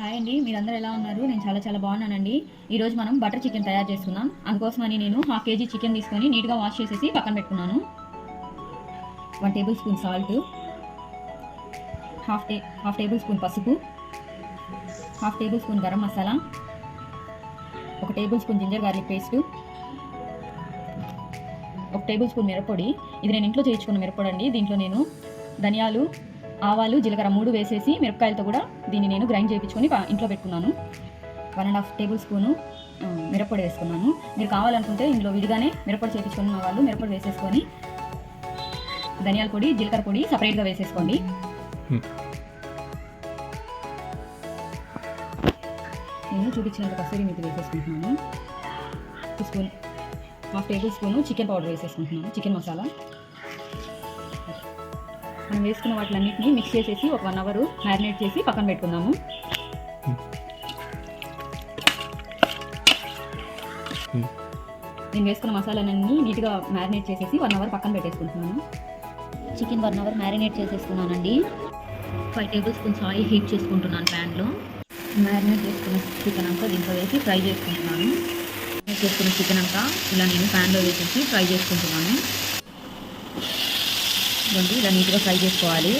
Hi అండి మీరందరూ ఎలా ఉన్నారు? నేను చాలా చాలా బాగున్నానండి. ఈరోజు మనం బటర్ చికెన్ తయారు చేసుకున్నాం అందుకోసమని నేను హాఫ్ కేజీ చికెన్ తీసుకొని నీట్గా వాష్ చేసేసి పక్కన పెట్టుకున్నాను. One tablespoon salt half టే హాఫ్ టేబుల్ స్పూన్ పసుపు half tablespoon garam masala ఒక tablespoon ginger garlic paste ఒక టేబుల్ స్పూన్ మిరపొడి ఇది నేను ఇంట్లో చేయించుకున్న మిరపొడి అండి దీంట్లో నేను ధనియాలు ఆవాలు జీలకర్ర మూడు వేసేసి మిరపకాయలతో కూడా దీన్ని నేను గ్రైండ్ చేయించుకొని ఇంట్లో పెట్టుకున్నాను. One and half table spoon మిరప్పొడి వేసుకున్నాను. మీరు కావాలనుకుంటే ఇందులో విడిగానే మిరప్పొడి చేయించుకున్న వాళ్ళు మిరప్పొడి వేసేసుకొని ధనియాల పొడి జీలకర్ర పొడి సపరేట్గా వేసేసుకోండి. నేను చూపించినంత కసూరి మీకు వేసేసుకుంటున్నాను. Spoon half tablespoon chicken powder వేసేసుకుంటున్నాను. చికెన్ మసాలా. మనం వేసుకున్న వాటిలన్నింటినీ మిక్స్ చేసేసి ఒక వన్ అవర్ మ్యారినేట్ చేసి పక్కన పెట్టుకుందాము. నేను వేసుకున్న మసాలాలన్నీ నీట్గా మ్యారినేట్ చేసేసి వన్ అవర్ పక్కన పెట్టేసుకుంటున్నాను. చికెన్ వన్ అవర్ మ్యారినేట్ చేసేసుకున్నానండి. Five tablespoons oil heat చేసుకుంటున్నాను ప్యాన్లో మ్యారినేట్ చేసుకున్న చికెన్ అంతా దీంట్లో వేసి ఫ్రై చేసుకుంటున్నాను. చేసుకున్న చికెన్ అంతా ఇలా నేను ప్యాన్లో వేసేసి ఫ్రై చేసుకుంటున్నాను. ఇదిగోండి ఇలా నీట్గా ఫ్రై చేసుకోవాలి.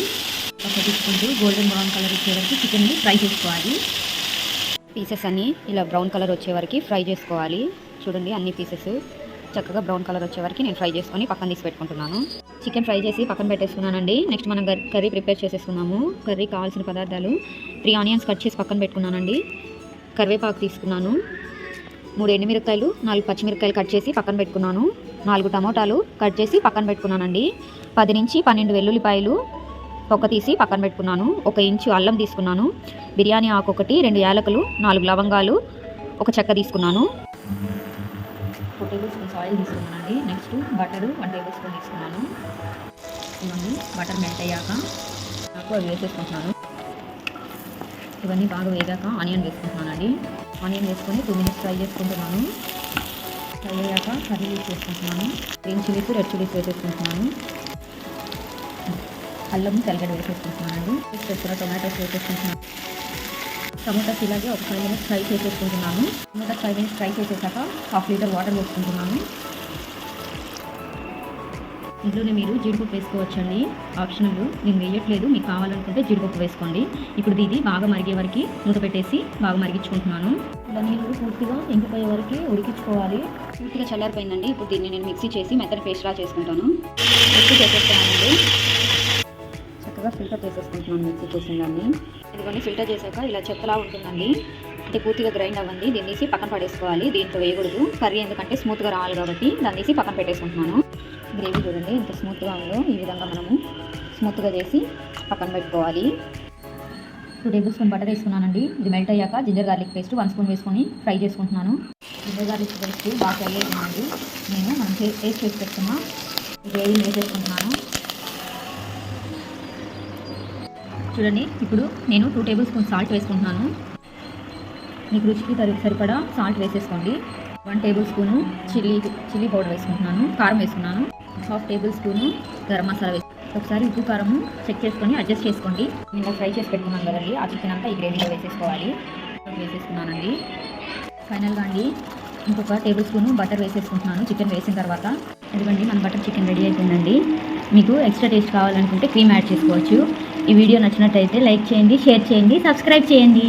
ఒక తీసుకుంటూ గోల్డెన్ బ్రౌన్ కలర్ వచ్చేవరకు చికెన్ని ఫ్రై చేసుకోవాలి. పీసెస్ అన్నీ ఇలా బ్రౌన్ కలర్ వచ్చేవరకు ఫ్రై చేసుకోవాలి. చూడండి అన్ని పీసెస్ చక్కగా బ్రౌన్ కలర్ వచ్చే వరకు నేను ఫ్రై చేసుకొని పక్కన తీసి పెట్టుకుంటున్నాను. చికెన్ ఫ్రై చేసి పక్కన పెట్టేసుకున్నానండి. నెక్స్ట్ మనం కర్రీ ప్రిపేర్ చేసేసుకున్నాము. కర్రీ కావాల్సిన పదార్థాలు త్రీ ఆనియన్స్ కట్ చేసి పక్కన పెట్టుకున్నానండి. కరివేపాకు తీసుకున్నాను. మూడు ఎండుమిరపకాయలు నాలుగు పచ్చిమిరపకాయలు కట్ చేసి పక్కన పెట్టుకున్నాను. నాలుగు టమోటాలు కట్ చేసి పక్కన పెట్టుకున్నానండి. పది నుంచి పన్నెండు వెల్లుల్లిపాయలు పొక్క తీసి పక్కన పెట్టుకున్నాను. ఒక ఇంచు అల్లం తీసుకున్నాను. బిర్యానీ ఆకు ఒకటి రెండు యాలకులు నాలుగు లవంగాలు ఒక చెక్క తీసుకున్నాను. ఒక టేబుల్ స్పూన్స్ ఆయిల్ తీసుకున్నానండి. Next butter one tablespoon తీసుకున్నాను. బటర్ మెల్ట్ అయ్యాక నాకు అవి వేసేసుకుంటున్నాను. ఇవన్నీ బాగా వేగాక ఆనియన్ వేసుకుంటున్నానండి. ఆనియన్ వేసుకొని టూ మినిట్స్ ఫ్రై చేసుకుంటున్నాను. ఫ్రై అయ్యాక కర్రీ యూస్ చేసుకుంటున్నాను. గ్రీన్ చిల్లీస్ రెడ్ చిల్లీస్ వేసేసుకుంటున్నాను. అల్లం తెల్లగడ్డ వేసేసుకుంటున్నానండి. వేసుకున్న టొమాటోస్ వేసేసుకుంటున్నాను. టమాటాస్ ఇలాగే ఒక ఫైవ్ మినిట్స్ ఫ్రై చేసేసుకుంటున్నాను. టమాటా ఫైవ్ మినిట్స్ ఫ్రై చేసేసాక హాఫ్ లీటర్ వాటర్ వేసుకుంటున్నాను. ఇందులోనే మీరు జీడిపప్పు వేసుకోవచ్చండి. ఆప్షనల్ నేను వేయట్లేదు. మీకు కావాలనుకుంటే జీడిపప్పు వేసుకోండి. ఇప్పుడు ఇది బాగా మరిగే వరకు మూత పెట్టేసి బాగా మరిగించుకుంటున్నాను. ఇలా నీళ్ళు పూర్తిగా ఇంకిపోయే వరకు ఉడికించుకోవాలి. పూర్తిగా చల్లారిపోయిందండి. ఇప్పుడు దీన్ని నేను మిక్సీ చేసి మెత్తని పేస్ట్లా చేసుకుంటాను. మిక్సీ చేసేస్తానండి. చక్కగా ఫిల్టర్ చేసేసుకుంటున్నాను మిక్సీ చేసిన దాన్ని. ఇదిగోండి ఫిల్టర్ చేశాక ఇలా చెత్తలా ఉంటుందండి. అంటే పూర్తిగా గ్రైండ్ అవ్వండి. దీన్ని పక్కన పడేసుకోవాలి. దీంతో వేయకూడదు. కర్రీ ఎందుకంటే స్మూత్గా రావాలి కాబట్టి దాన్ని తీసి పక్కన పెట్టేసుకుంటున్నాను. గ్రేవీ చూడండి ఎంత స్మూత్గా ఉందో. ఈ విధంగా మనము స్మూత్గా చేసి పక్కన పెట్టుకోవాలి. టూ టేబుల్ స్పూన్ బటర్ వేసుకున్నానండి. ఇది మెల్ట్ అయ్యాక ginger garlic paste one spoon వేసుకొని ఫ్రై చేసుకుంటున్నాను. జింజర్ గార్లిక్ పేస్ట్ బాగా ఫ్రై అయిపోయిందండి నేను మనం టేస్ట్ చేసి పెట్టుకున్న గ్రేవీ గ్రేవీని వేసేసుకుంటున్నాను. చూడండి ఇప్పుడు నేను టూ టేబుల్ స్పూన్ సాల్ట్ వేసుకుంటున్నాను. మీకు రుచికి సరిపడా సాల్ట్ వేసేసుకోండి. One tablespoon chilli chilli powder వేసుకుంటున్నాను. కారం వేసుకున్నాను. Half table spoon garam masala వేసు ఒకసారి ఉప్పు కారము చెక్ చేసుకొని అడ్జస్ట్ చేసుకోండి. నేను ఫ్రై చేసి పెట్టుకున్నాను కదండి. ఆ చికెన్ అంతా ఈ గ్రేవీలో వేసేసుకోవాలి. వేసేసుకున్నానండి. ఫైనల్గా అండి ఇంకొక టేబుల్ స్పూను బటర్ వేసేసుకుంటున్నాను. చికెన్ వేసిన తర్వాత ఎందుకండి మన బటర్ చికెన్ రెడీ అయిపోయిందండి. మీకు ఎక్స్ట్రా టేస్ట్ కావాలనుకుంటే క్రీమ్ యాడ్ చేసుకోవచ్చు. ఈ వీడియో నచ్చినట్టయితే లైక్ చేయండి షేర్ చేయండి సబ్స్క్రైబ్ చేయండి.